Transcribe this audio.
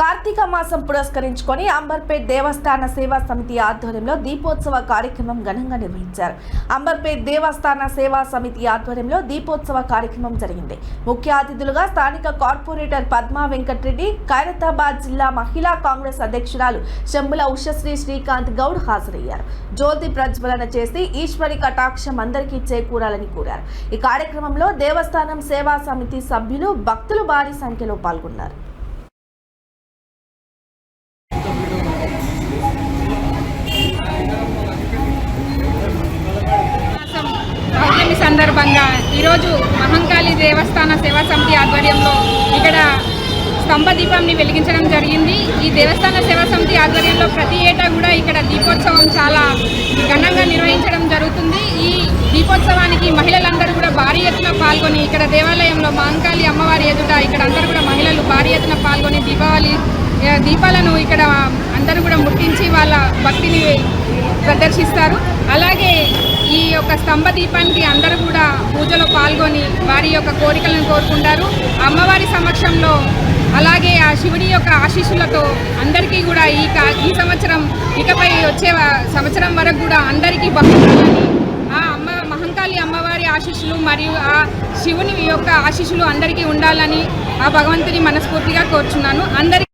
కార్తీక మాసం పురస్కరించుకొని అంబర్పేట్ దేవస్థాన సేవా సమితి ఆధ్వర్యంలో దీపోత్సవ కార్యక్రమం ఘనంగా నిర్వహించారు. అంబర్పేట్ దేవస్థాన సేవా సమితి ఆధ్వర్యంలో దీపోత్సవ కార్యక్రమం జరిగింది. ముఖ్య అతిథులుగా స్థానిక కార్పొరేటర్ పద్మా వెంకటరెడ్డి ఖైరతాబాద్ జిల్లా మహిళా కాంగ్రెస్ అధ్యక్షురాలు శంభుల ఉషశ్రీ శ్రీకాంత్ గౌడ్ హాజరయ్యారు. జ్యోతి ప్రజ్వలన చేసి ఈశ్వరి కటాక్షం అందరికీ చేకూరాలని కోరారు. ఈ కార్యక్రమంలో దేవస్థానం సేవా సమితి సభ్యులు భక్తులు భారీ సంఖ్యలో పాల్గొన్నారు మాసం పౌర్ణమి సందర్భంగా ఈరోజు మహంకాళి దేవస్థాన సేవా సమితి ఆధ్వర్యంలో ఇక్కడ స్తంభ దీపాన్ని వెలిగించడం జరిగింది. ఈ దేవస్థాన సేవా సమితి ఆధ్వర్యంలో ప్రతి ఏటా కూడా ఇక్కడ దీపోత్సవం చాలా ఘనంగా నిర్వహించడం జరుగుతుంది. ఈ దీపోత్సవానికి మహిళలందరూ కూడా భారీ ఎత్తున పాల్గొని ఇక్కడ దేవాలయంలో మహంకాళి అమ్మవారి ఎదుట ఇక్కడ అందరూ కూడా మహిళలు భారీ ఎత్తున పాల్గొని దీపావళి దీపాలను ఇక్కడ అందరూ కూడా ముట్టించి వాళ్ళ భక్తిని ప్రదర్శిస్తారు. అలాగే యొక్క స్తంభ దీపానికి అందరూ కూడా పూజలో పాల్గొని వారి యొక్క కోరికలను కోరుకుంటారు. అమ్మవారి సమక్షంలో అలాగే ఆ శివుడి యొక్క ఆశీస్సులతో అందరికీ కూడా ఈ ఈ సంవత్సరం ఇకపై వచ్చే సంవత్సరం వరకు కూడా అందరికీ బాగుండాలని ఆ అమ్మ మహంకాళి అమ్మవారి ఆశీస్సులు మరియు ఆ శివుని యొక్క ఆశీస్సులు అందరికీ ఉండాలని ఆ భగవంతుని మనస్ఫూర్తిగా కోరుచున్నాను. అందరి